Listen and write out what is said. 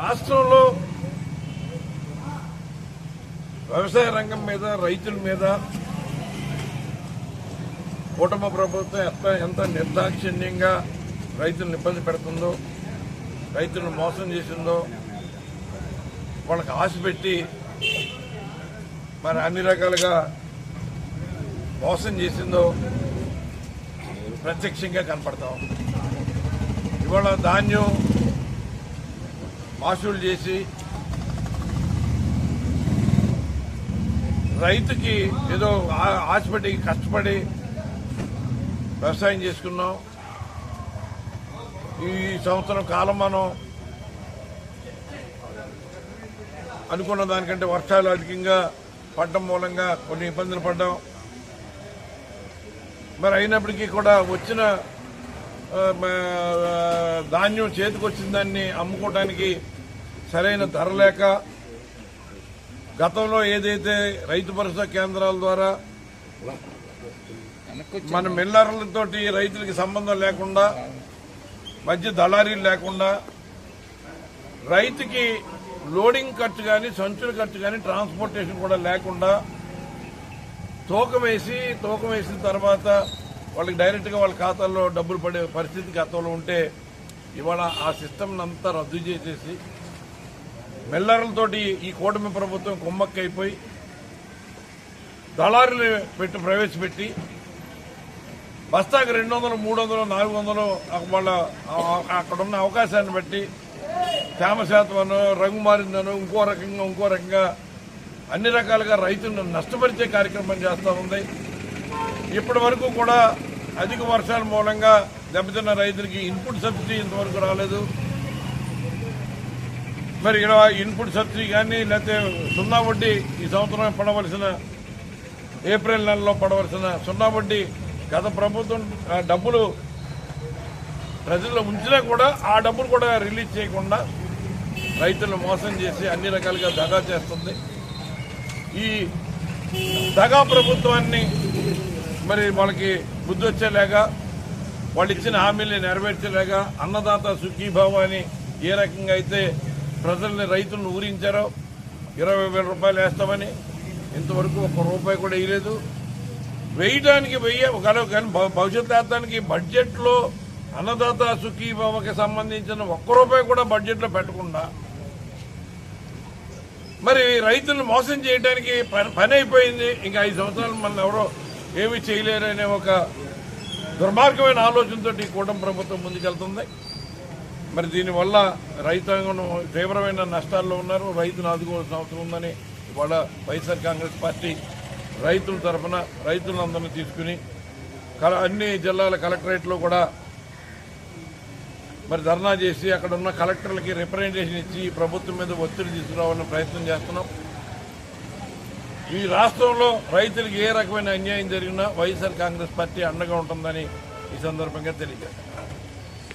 రాష్ట్రంలో వ్యవసాయ రంగం మీద రైతుల మీద కూటమి ప్రభుత్వం ఎంత ఎంత నిర్దాక్షిణ్యంగా రైతులను ఇబ్బంది పెడుతుందో రైతులను మోసం చేసిందో వాళ్ళకి ఆశ పెట్టి మరి అన్ని రకాలుగా మోసం చేసిందో ప్రత్యక్షంగా కనపడతాం. ఇవాళ ధాన్యం మాసులు చేసి రైతుకి ఏదో ఆ- ఆశపడి కష్టపడి వ్యవసాయం చేసుకున్నాం. ఈ సంవత్సరం కాలం మనం అనుకున్న దానికంటే వర్షాలు అధికంగా పడ్డం మూలంగా కొన్ని ఇబ్బందులు పడ్డాం. మరి అయినప్పటికీ కూడా వచ్చిన ధాన్యం చేతికి వచ్చిన దాన్ని అమ్ముకోవడానికి సరైన ధర లేక గతంలో ఏదైతే రైతు భరోసా కేంద్రాల ద్వారా మన మిల్లర్లతోటి రైతులకి సంబంధం లేకుండా మధ్య దళారీలు లేకుండా రైతుకి లోడింగ్ ఖర్చు కానీ సంచుల ఖర్చు కానీ ట్రాన్స్పోర్టేషన్ కూడా లేకుండా తూకం వేసి తూకం వేసిన తర్వాత వాళ్ళకి డైరెక్ట్గా వాళ్ళ ఖాతాల్లో డబ్బులు పడే పరిస్థితి గతంలో ఉంటే ఇవాళ ఆ సిస్టమ్ అంతా రద్దు చేసేసి మిల్లర్లతోటి ఈ కూటమి ప్రభుత్వం కుమ్మక్కైపోయి దళారులు పెట్టి ప్రవేశపెట్టి బస్తాకి రెండు వందలు మూడు వందలు నాలుగు వందలు వాళ్ళ అక్కడ ఉన్న అవకాశాన్ని బట్టి తేమ శాతమనో రంగు మారిందనో ఇంకో రకంగా ఇంకో రకంగా అన్ని రకాలుగా రైతులను నష్టపరిచే కార్యక్రమం చేస్తూ ఉంది. ఇప్పటి వరకు కూడా అధిక వర్షాల మూలంగా దెబ్బతిన్న రైతులకి ఇన్పుట్ సబ్సిడీ ఇంతవరకు రాలేదు. మరి ఇక్కడ ఇన్పుట్ సబ్సిడీ కానీ లేకపోతే సున్నా వడ్డీ ఈ సంవత్సరం పడవలసిన ఏప్రిల్ నెలలో పడవలసిన సున్నా వడ్డీ గత ప్రభుత్వం డబ్బులు ప్రజల్లో ఉంచినా కూడా ఆ డబ్బులు కూడా రిలీజ్ చేయకుండా రైతులను మోసం చేసి అన్ని రకాలుగా దగా చేస్తుంది. ఈ దగా ప్రభుత్వాన్ని మరి వాళ్ళకి బుద్ధి వచ్చేలాగా వాళ్ళు ఇచ్చిన హామీల్ని నెరవేర్చలేక అన్నదాత సుఖీభావ అని ఏ రకంగా అయితే ప్రజల్ని రైతులను ఊరించారో ఇరవై వేల రూపాయలు వేస్తామని ఇంతవరకు ఒక్క రూపాయి కూడా వేయలేదు వేయడానికి వెయ్యి ఒకవేళ కానీ భ- భవిష్యత్ వేస్తానికి బడ్జెట్లో అన్నదాత సుఖీభావకి సంబంధించిన ఒక్క రూపాయి కూడా బడ్జెట్లో పెట్టకుండా మరి రైతులను మోసం చేయడానికి పని పని అయిపోయింది. ఇంకా ఐదు సంవత్సరాలు మన ఎవరో ఏమీ చేయలేరు అనే ఒక దుర్మార్గమైన ఆలోచనతో ఈ కూటమి ప్రభుత్వం ముందుకెళ్తుంది. మరి దీనివల్ల రైతాంగం తీవ్రమైన నష్టాల్లో ఉన్నారు. రైతును ఆదుకోవాల్సిన అవసరం ఉందని ఇవాళ వైఎస్ఆర్ కాంగ్రెస్ పార్టీ రైతుల తరఫున రైతులందరినీ తీసుకుని కల- అన్ని జిల్లాల కలెక్టరేట్లో కూడా మరి ధర్నా చేసి అక్కడ ఉన్న కలెక్టర్లకి రిప్రజెంటేషన్ ఇచ్చి ప్రభుత్వం మీద ఒత్తిడి తీసుకురావాలని ప్రయత్నం చేస్తున్నాం. ఈ రాష్ట్రంలో రైతులకు ఏ రకమైన అన్యాయం జరిగినా వైఎస్ఆర్ కాంగ్రెస్ పార్టీ అండగా ఉంటుందని ఈ సందర్భంగా తెలియజేస్తాను